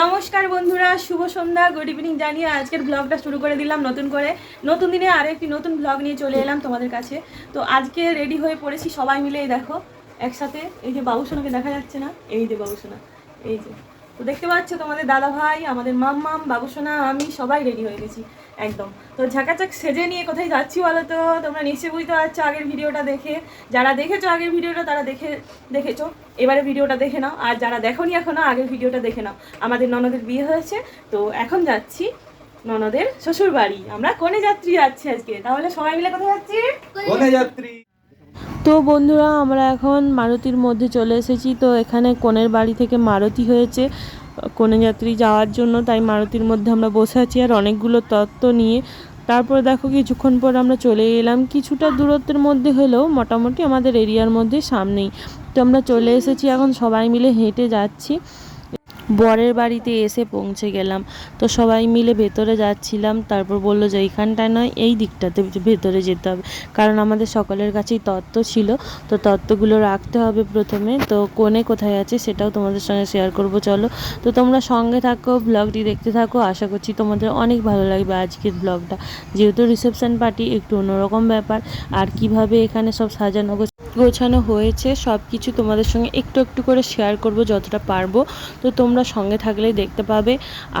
নমস্কার বন্ধুরা, শুভ সন্ধ্যা good evening জানিয়ে আজকের ব্লগটা শুরু করে দিলাম নতুন করে। নতুন দিনে আরও একটি নতুন ব্লগ নিয়ে চলে এলাম তোমাদের কাছে। তো আজকে রেডি হয়ে পড়েছি সবাই মিলে এই দেখো, একসাথে। এই যে বাবুসোনাকে দেখা যাচ্ছে না, এই যে বাবুসোনা এই যে। তো দেখতে পাচ্ছ তোমাদের দাদা ভাই, আমাদের মাম্মাম, বাবুসোনা, আমি সবাই রেডি হয়ে গেছি, একদম। তো ঝাঁকাচাক সেজে নিয়ে কোথায় যাচ্ছি বলো তো? তোমরা নিশ্চয়ই বুঝতে পারছ আগের ভিডিওটা দেখে। যারা দেখেছ আগের ভিডিওটা, তারা দেখে, দেখেছ। এবারে ভিডিওটা দেখে নাও। আর যারা দেখোনি এখনও আগের ভিডিওটা দেখে নাও। আমাদের ননদের বিয়ে হয়েছে, তো এখন যাচ্ছি ননদের শ্বশুর বাড়ি আমরা কোনে যাত্রী যাচ্ছি আজকে? তাহলে সবাই মিলে কোথায় যাচ্ছি? কোনে যাত্রী? তো বন্ধুরা, আমরা এখন মারুতির মধ্যে চলে এসেছি। তো এখানে কনের বাড়ি থেকে মারুতি হয়েছে। কনে যাত্রী যাওয়ার জন্য, তাই মারুতির মধ্যে আমরা বসে আছি আর অনেকগুলো তত্ত্ব নিয়ে। তারপর দেখো, কিছুক্ষণ পর আমরা চলে এলাম। কিছুটা দূরত্বের মধ্যে হলেও মোটামুটি আমাদের এরিয়ার মধ্যে সামনেই। তো আমরা চলে এসেছি, এখন সবাই মিলে হেঁটে যাচ্ছি। বরের বাড়িতে এসে পৌঁছে গেলাম। তো সবাই মিলে ভেতরে যাচ্ছিলাম। তারপর বলল যে, এইখানটায় নয়, এই দিকটাতে ভেতরে যেতে হবে। কারণ আমাদের সকলের কাছেই তত্ত্ব ছিল। তো তত্ত্বগুলো রাখতে হবে প্রথমে। তো কোণে কোথায় আছে সেটাও তোমাদের সঙ্গে শেয়ার করব, চলো। তো তোমরা সঙ্গে থাকো ব্লগটি দেখতে থাকো। আশা করছি তোমাদের অনেক ভালো লাগবে আজকের ব্লগটা যেহেতু রিসেপশন পার্টি একটু অন্যরকম ব্যাপার। আর কীভাবে এখানে সব সাজানো গোছানো হয়েছে সব কিছু তোমাদের সঙ্গে একটু একটু করে শেয়ার করব যতটা পারব। তো তোমরা সঙ্গে থাকলেই দেখতে পাবে।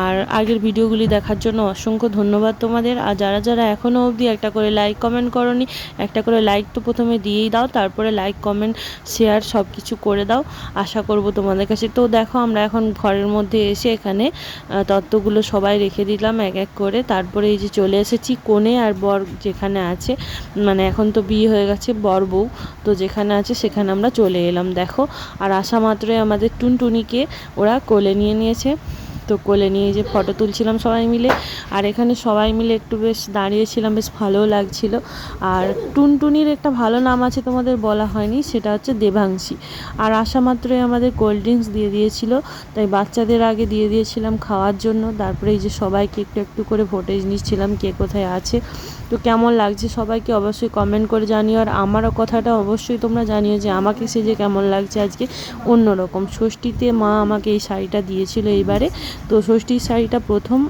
আর আগের ভিডিওগুলি দেখার জন্য অসংখ্য ধন্যবাদ তোমাদের। আর যারা যারা এখনও অবধি একটা করে লাইক কমেন্ট করনি, একটা করে লাইক তো প্রথমে দিয়েই দাও, তারপরে লাইক কমেন্ট শেয়ার সব কিছু করে দাও। আশা করব তোমাদের কাছে। তো দেখো আমরা এখন ঘরের মধ্যে এসে এখানে তত্ত্বগুলো সবাই রেখে দিলাম এক এক করে। তারপরে এই যে চলে এসেছি কোণে আর বর যেখানে আছে মানে এখন তো বিয়ে হয়ে গেছে, বর বউ। তো যেখানে আছে সেখানে আমরা চলে এলাম, দেখো। আর আসা মাত্রই আমাদের টুনটুনিকে ওরা কোলে নিয়ে নিয়েছে। তো কোলে নিয়ে যে ফটো তুলছিলাম সবাই মিলে। আর এখানে সবাই মিলে একটু বেশ দাঁড়িয়েছিলাম, বেশ ভালোও লাগছিল। আর টুনটুনির একটা ভালো নাম আছে তোমাদের বলা হয়নি, সেটা হচ্ছে দেবাংশী আর আসা মাত্রই আমাদের কোল্ড ড্রিঙ্কস দিয়ে দিয়েছিল, তাই বাচ্চাদের আগে দিয়ে দিয়েছিলাম খাওয়ার জন্য। তারপরে এই যে সবাইকে একটু একটু করে ফোটেজ নিচ্ছিলাম, কে কোথায় আছে। তো কেমন লাগছে সবাইকে অবশ্যই কমেন্ট করে জানিও। আর আমারও কথাটা অবশ্যই তোমরা জানিও যে আমাকে সে যে কেমন লাগছে আজকে অন্যরকম। ষষ্ঠীতে মা আমাকে এই শাড়িটা দিয়েছিল এইবারে। তো ষষ্ঠীর শাড়িটা প্রথম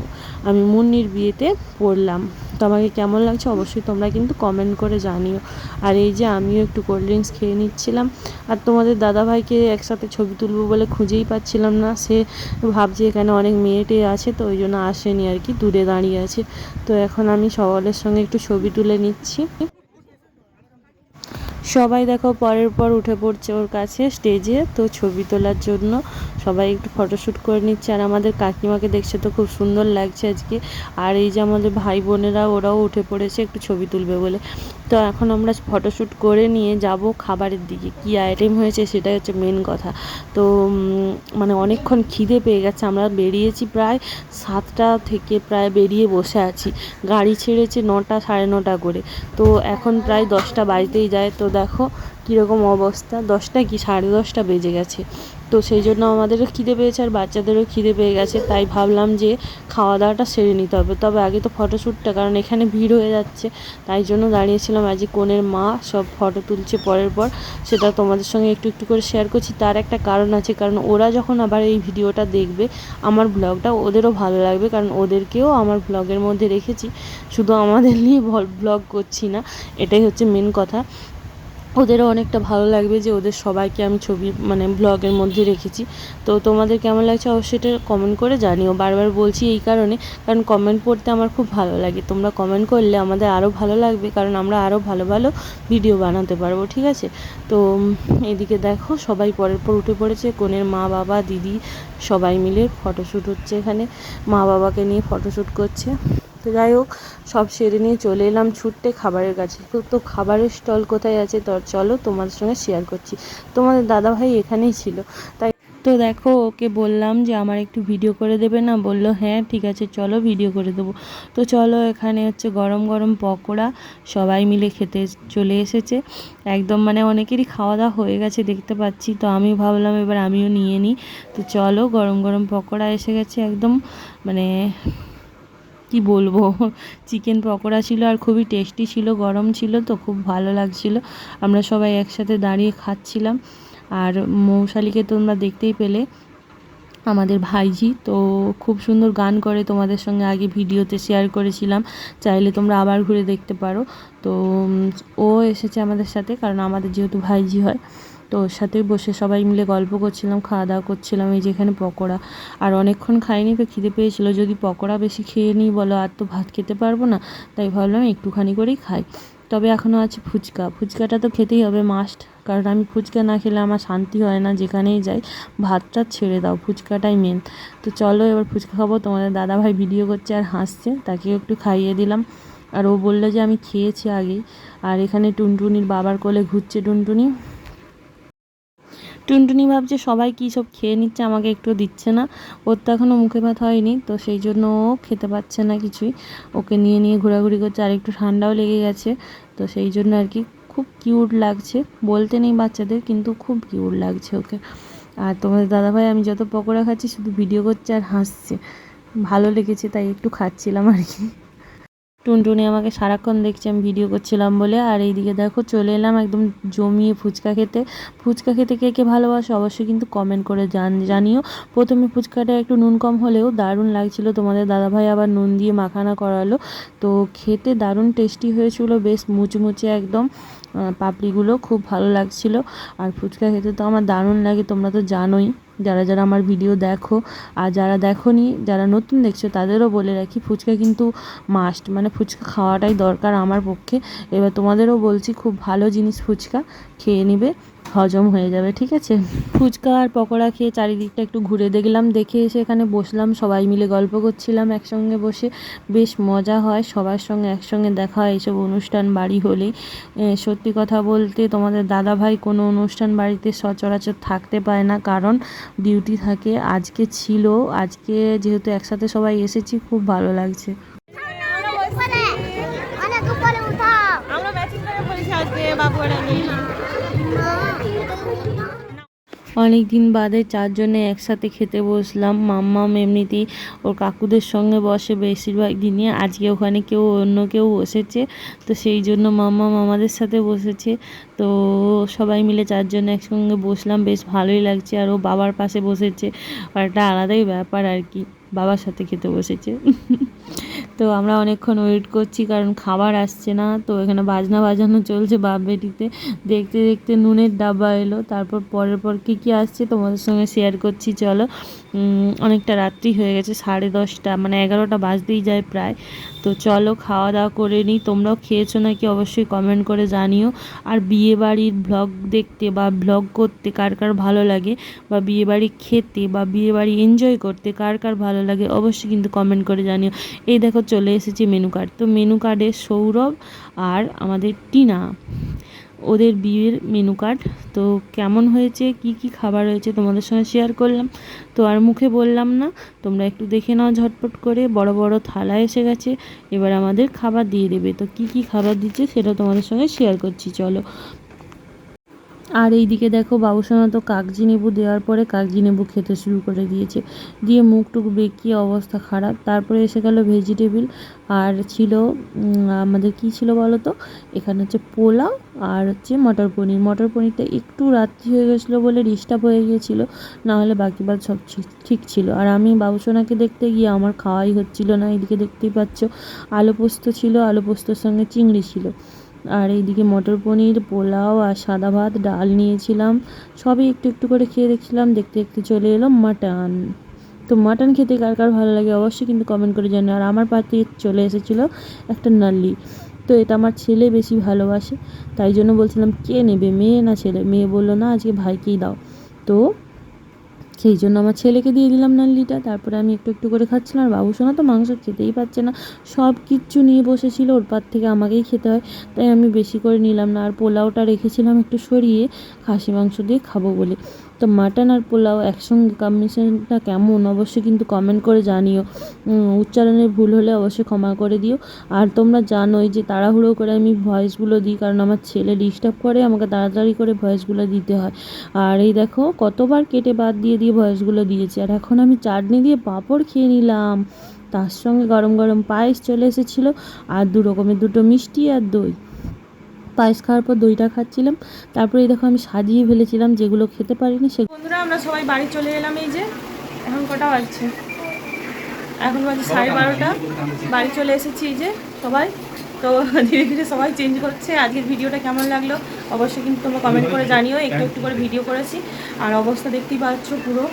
আমি মুন্নির বিয়েতে পরলাম। তো আমাকে কেমন লাগছে অবশ্যই তোমরা কিন্তু কমেন্ট করে জানিও। আর এই যে আমিও একটু কোল্ড ড্রিঙ্কস খেয়ে নিচ্ছিলাম। আর তোমাদের দাদাভাইকে একসাথে ছবি তুলবো বলে খুঁজেই পাচ্ছিলাম না। সে ভাবছে এখানে অনেক মেয়েটে আছে, তো ওই জন্য আসেনি আর কি, দূরে দাঁড়িয়ে আছে। তো এখন আমি সকলের সঙ্গে একটু ছবি তুলে নিচ্ছি। সবাই দেখো পরের পর উঠে পড়ছে ওর কাছে স্টেজে তো ছবি তোলার জন্য সবাই একটু ফটোশ্যুট করে নিচ্ছে। আর আমাদের কাকিমাকে দেখছে তো খুব সুন্দর লাগছে আজকে। আর এই যে আমাদের ভাই বোনেরা, ওরাও উঠে পড়েছে, একটু ছবি তুলবে বলে। তো এখন আমরা ফটোশ্যুট করে নিয়ে যাব খাবারের দিকে। কি আইটেম হয়েছে সেটাই হচ্ছে মেন কথা। তো মানে অনেকক্ষণ খিদে পেয়ে গেছে। আমরা বেরিয়েছি প্রায় সাতটা থেকে প্রায় বেরিয়ে বসে আছি। গাড়ি ছেড়েছে নটা, সাড়ে নটা করে। তো এখন প্রায় দশটা বাজতেই যায়। তো দেখো কীরকম অবস্থা। দশটা কি? সাড়ে দশটা বেজে গেছে। তো সেই জন্য আমাদেরও খিদে পেয়েছে আর বাচ্চাদেরও খিদে পেয়ে গেছে, তাই ভাবলাম যে খাওয়া দাওয়াটা সেরে নিতে হবে। তবে আগে তো ফটোশ্যুটটা, কারণ এখানে ভিড় হয়ে যাচ্ছে, তাই জন্য দাঁড়িয়েছিলাম আজ কোনের মা সব ফটো তুলছে পরের পর, সেটা তোমাদের সঙ্গে একটু একটু করে শেয়ার করছি। তার একটা কারণ আছে, কারণ ওরা যখন আবার এই ভিডিওটা দেখবে, আমার ব্লগটা ওদেরও ভালো লাগবে, কারণ ওদেরকেও আমার ব্লগের মধ্যে রেখেছি। শুধু আমাদের নিয়ে ব্লগ করছি না, এটাই হচ্ছে মেন কথা। ওদেরও অনেকটা ভালো লাগবে যে ওদের সবাইকে আমি ছবি মানে ব্লগের মধ্যে রেখেছি। তো তোমাদের কেমন লাগছে অবশ্যই এটা কমেন্ট করে জানিও। বারবার বলছি এই কারণে, কারণ কমেন্ট পড়তে আমার খুব ভালো লাগে। তোমরা কমেন্ট করলে আমাদের আরও ভালো লাগবে, কারণ আমরা আরও ভালো ভালো ভিডিও বানাতে পারব, ঠিক আছে? তো এদিকে দেখো, সবাই পরের পর উঠে পড়েছে। কনের মা, বাবা, দিদি সবাই মিলে ফটোশ্যুট হচ্ছে এখানে। মা, বাবাকে নিয়ে ফটোশ্যুট করছে। যাই হোক, সব সেরে নিয়ে চলে এলাম ছুটতে খাবারের কাছে। তো খাবারের স্টল কোথায় আছে? তো চলো তোমাদের সঙ্গে শেয়ার করছি। তোমাদের দাদাভাই এখানেই ছিল। তাই তো দেখো, ওকে বললাম যে আমার একটু ভিডিও করে দেবে না? বলল হ্যাঁ ঠিক আছে, চলো ভিডিও করে দেবো। তো চলো, এখানে হচ্ছে গরম গরম পকোড়া সবাই মিলে খেতে চলে এসেছে। একদম মানে অনেকেরই খাওয়া দাওয়া হয়ে গেছে, দেখতে পাচ্ছি। তো আমি ভাবলাম এবার আমিও নিয়ে নিই। তো চলো, গরম গরম পকোড়া এসে গেছে একদম। মানে কি বলব? চিকেন পকোড়া ছিল আর খুবই টেস্টি ছিল, গরম ছিল তো খুব ভালো লাগছিল। আমরা সবাই একসাথে দাঁড়িয়ে খাচ্ছিলাম। আর মৌশালীকে তোমরা দেখতেই পেলে, আমাদের ভাইজি। তো খুব সুন্দর গান করে তোমাদের সঙ্গে আগে ভিডিওতে শেয়ার করেছিলাম। চাইলে তোমরা আবার ঘুরে দেখতে পারো। তো ও এসেছে আমাদের সাথে কারণ আমাদের যেহেতু ভাইজি হয়। তো ওর সাথে বসে সবাই মিলে গল্প করছিলাম, খাওয়া দাওয়া করছিলাম, এই যেখানে পকোড়া। আর অনেকক্ষণ খাইনি তো খিদে পেয়েছিল। যদি পকোড়া বেশি খেয়ে নিই, বলো আর তো ভাত খেতে পারব না, তাই ভাবলাম একটুখানি করেই খাই। তবে এখনও আছে ফুচকা। ফুচকাটা তো খেতেই হবে মাস্ট কারণ আমি ফুচকা না খেলে আমার শান্তি হয় না, যেখানেই যাই, ভাতটা ছেড়ে দাও, ফুচকাটাই মেন তো চলো এবার ফুচকা খাব, তোমাদের দাদাভাই ভিডিও করছে আর হাসছে, তাকেও একটু খাইয়ে দিলাম। আর ও বলল যে আমি খেয়েছি আগেই। আর এখানে টুনটুনির বাবার কোলে ঘুরছে টুনটুনি। টুনটুনি ভাবছে, সবাই কী সব খেয়ে নিচ্ছে, আমাকে একটু দিচ্ছে না। ওর তো এখনও মুখে ভাত হয়নি, তো সেই জন্য ও খেতে পাচ্ছে না কিছুই। ওকে নিয়ে নিয়ে ঘোরাঘুরি করছে, আর একটু ঠান্ডাও লেগে গেছে, তো সেই জন্য আর কি খুব কিউট লাগছে। বলতে নেই বাচ্চাদের, কিন্তু খুব কিউট লাগছে ওকে। আর তোমাদের দাদাভাই, আমি যত পকোড়া খাচ্ছি, শুধু ভিডিও করছে আর হাসছে। ভালো লেগেছে, তাই একটু খাচ্ছিলাম আর কি। টুনটুনি আমাকে সারাক্ষণ দেখছে, আমি ভিডিও করছিলাম বলে। আর এইদিকে দেখো, চলে এলাম একদম জমিয়ে ফুচকা খেতে। ফুচকা খেতে কে কে ভালোবাসে অবশ্যই কিন্তু কমেন্ট করে জান জানিও। প্রথমে ফুচকাটা একটু নুন কম হলেও দারুণ লাগছিল। তোমাদের দাদাভাই আবার নুন দিয়ে মাখানা করালো। তো খেতে দারুণ টেস্টি হয়েছিল, বেশ মুচমুচে একদম। পাপড়িগুলো খুব ভালো লাগছিল। আর ফুচকা খেতে তো আমার দারুণ লাগে, তোমরা তো জানোই। যারা যারা আমার ভিডিও দেখো, আর যারা দেখোনি, যারা নতুন দেখছ, তাদেরও বলে রাখি, ফুচকা কিন্তু মাস্ট মানে ফুচকা খাওয়াটাই দরকার আমার পক্ষে। এবার তোমাদেরও বলছি, খুব ভালো জিনিস ফুচকা, খেয়ে নিবে। হজম হয়ে যাবে, ঠিক আছে? ফুচকা আর পকোড়া খেয়ে চারিদিকটা একটু ঘুরে দেখলাম, দেখে এসে এখানে বসলাম, সবাই মিলে গল্প করছিলাম একসঙ্গে বসে। বেশ মজা হয়, সবার সঙ্গে একসঙ্গে দেখা হয় এইসব অনুষ্ঠান বাড়ি হলেই। সত্যি কথা বলতে তোমাদের দাদা ভাই কোনো অনুষ্ঠান বাড়িতে সচরাচর থাকতে পারে না, কারণ ডিউটি থাকে, আজকে ছিল, আজকে যেহেতু একসাথে সবাই এসেছি, খুব ভালো লাগছে। বাবু আর আমি। অনেক দিন বাদে চারজনে একসাথে খেতে বসলাম। মাম্মাম এমনিতেই ওর কাকুদের সঙ্গে বসে বেশিরভাগ দিনই আজকে ওখানে কেউ অন্য কেউ বসেছে, তো সেই জন্য মাম্মাম আমাদের সাথে বসেছে। তো সবাই মিলে চারজনে একসঙ্গে বসলাম, বেশ ভালোই লাগছে। আর ও বাবার পাশে বসেছে। আর একটা আলাদাই ব্যাপার আর কি, বাবার সাথে খেতে বসেছে। তো আমরা অনেকক্ষণ ওয়েট করছি কারণ খাবার আসছে না। তো এখানে বাজনা বাজানো চলছে বাপ বেটিতে দেখতে দেখতে নুনের ডাব্বা এলো। তারপর পরের পর কী কী আসছে তোমাদের সঙ্গে শেয়ার করছি, চলো। অনেকটা রাত্রি হয়ে গেছে, সাড়ে দশটা মানে এগারোটা বাজতেই যায় প্রায়। তো চলো খাওয়া দাওয়া করে নিই। তোমরাও খেয়েছো নাকি অবশ্যই কমেন্ট করে জানিও। আর বিয়ে বাড়ির ব্লগ দেখতে বা ব্লগ করতে কার কার ভালো লাগে বা বিয়ে বাড়ি খেতে বা বিয়ে বাড়ি এনজয় করতে কার কার ভালো লাগে অবশ্যই কিন্তু কমেন্ট করে জানিও। এই দেখো চলে এসেছে মেনু কার্ড তো মেনু কার্ডে সৌরভ আর আমাদের টিনা, ওদের বিয়ের মেনু কার্ড তো কেমন হয়েছে? কি কি খাবার হয়েছে? তোমাদের সঙ্গে শেয়ার করলাম। তো আর মুখে বললাম না, তোমরা একটু দেখে নাও ঝটপট করে। বড় বড় থালা এসে গেছে, এবার আমাদের খাবার দিয়ে দেবে। তো কি কি খাবার দিচ্ছে সেটা তোমাদের সঙ্গে শেয়ার করছি, চলো। আর এইদিকে দেখো বাবুসোনা তো কাগজি নেবু দেওয়ার পরে কাগজি নেবু খেতে শুরু করে দিয়েছে। দিয়ে মুখ টুক বেঁকিয়ে অবস্থা খারাপ। তারপরে এসে গেল ভেজিটেবিল আর ছিল আমাদের কি ছিল বলো তো? এখানে হচ্ছে পোলাও আর হচ্ছে মটর পনির। মটর পনিরটা একটু রাত্রি হয়ে গেছিল বলে ডিস্টার্ব হয়ে গিয়েছিল নাহলে বাকি বাদ সব ঠিক- ছিল। আর আমি বাবুসোনাকে দেখতে গিয়ে আমার খাওয়াই হচ্ছিল না এদিকে দেখতেই পাচ্ছ, আলু পোস্ত ছিল, আলু পোস্তর সঙ্গে চিংড়ি ছিল। আর এইদিকে মটর পনির, পোলাও আর সাদা ভাত, ডাল নিয়েছিলাম। সবই একটু একটু করে খেয়ে দেখছিলাম, দেখতে দেখতে চলে এলো মাটন। তো মাটন খেতে কার কার ভালো লাগে অবশ্যই কিন্তু কমেন্ট করে জানো আর আমার পাতে চলে এসেছিল একটা নাল্লি। তো এটা আমার ছেলে বেশি ভালোবাসে, তাই জন্য বলছিলাম, কে নেবে? মেয়ে না ছেলে? মেয়ে বলল, না, আজকে ভাইকেই দাও। তো সেই জন্য আমার ছেলেকে দিয়ে দিলাম নাল্লিটা তারপরে আমি একটু একটু করে খাচ্ছিলাম। আর বাবুসোনা তো মাংস খেতেই পারছে না। সব কিচ্ছু নিয়ে বসেছিল। ওর পার থেকে আমাকেই খেতে হয়। তাই আমি বেশি করে নিলাম না। আর পোলাওটা রেখেছিলাম একটু সরিয়ে। খাসি মাংস দিয়ে খাব বলে। তো মাটন আর পোলাও একসঙ্গে কম্বিনেশনটা কেমন? অবশ্যই কিন্তু কমেন্ট করে জানিও। উচ্চারণের ভুল হলে অবশ্যই ক্ষমা করে দিও। আর তোমরা জানোই যে তাড়াহুড়ো করে আমি ভয়েসগুলো দিই, কারণ আমার ছেলে ডিস্টার্ব করে, আমাকে তাড়াতাড়ি করে ভয়েসগুলো দিতে হয়। আর এই দেখো, কতবার কেটে বাদ দিয়ে দিয়ে ভয়েসগুলো দিয়েছি। আর এখন আমি চাটনি দিয়ে পাঁপড় খেয়ে নিলাম। তার সঙ্গে গরম গরম পায়েস চলে এসেছিল, আর দু রকমের দুটো মিষ্টি আর দই। পায়েস খাওয়ার পর দইটা খাচ্ছিলাম। তারপরে এই দেখো আমি সাজিয়ে ফেলেছিলাম যেগুলো খেতে পারিনি সে বন্ধুরা, আমরা সবাই বাড়ি চলে এলাম এই যে, এখন কটা বাজছে? এখন বাজে সাড়ে বারোটা। বাড়ি চলে এসেছি এই যে সবাই। তো ধীরে ধীরে সবাই চেঞ্জ করছে। আজকের ভিডিওটা কেমন লাগল অবশ্যই কিন্তু তোমরা কমেন্ট করে জানিও। একটু একটু করে ভিডিও করেছি। আর অবস্থা দেখতেই পাচ্ছ পুরো।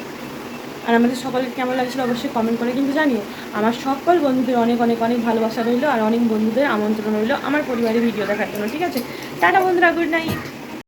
আর আমাদের সকলের কেমন লাগছিল অবশ্যই কমেন্ট করে কিন্তু জানিও। আমার সকল বন্ধুদের অনেক অনেক অনেক ভালোবাসা রইল আর অনেক বন্ধুদের আমন্ত্রণ রইল আমার পরিবারের ভিডিও দেখার জন্য, ঠিক আছে? টাটা বন্ধুরা গুড নাইট